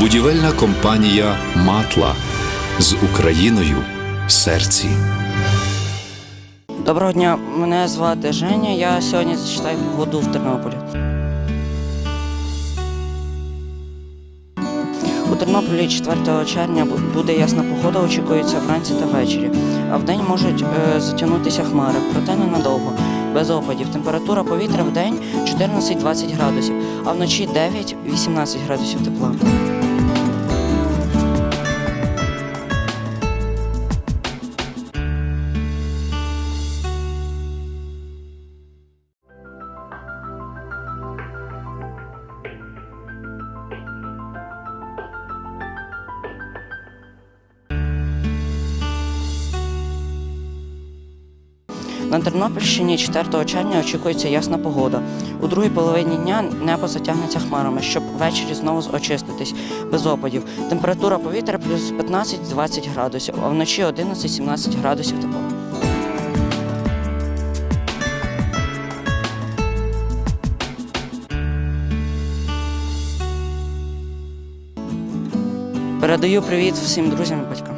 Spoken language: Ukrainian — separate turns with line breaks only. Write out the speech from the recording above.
Будівельна компанія Матла з Україною в серці.
Доброго дня, мене звати Женя. Я сьогодні зачитаю воду в Тернополі. Тернополі 4 червня буде ясна погода, очікується вранці та ввечері. А вдень можуть е, затягнутися хмари, проте ненадовго, без опадів. Температура повітря в день 14-20 градусів, а вночі 9-18 градусів тепла. На Тернопільщині 4 червня очікується ясна погода. У другій половині дня небо затягнеться хмарами, щоб ввечері знову очиститись без опадів. Температура повітря плюс 15-20 градусів, а вночі 11-17 градусів тепла. Передаю привіт всім друзям і батькам.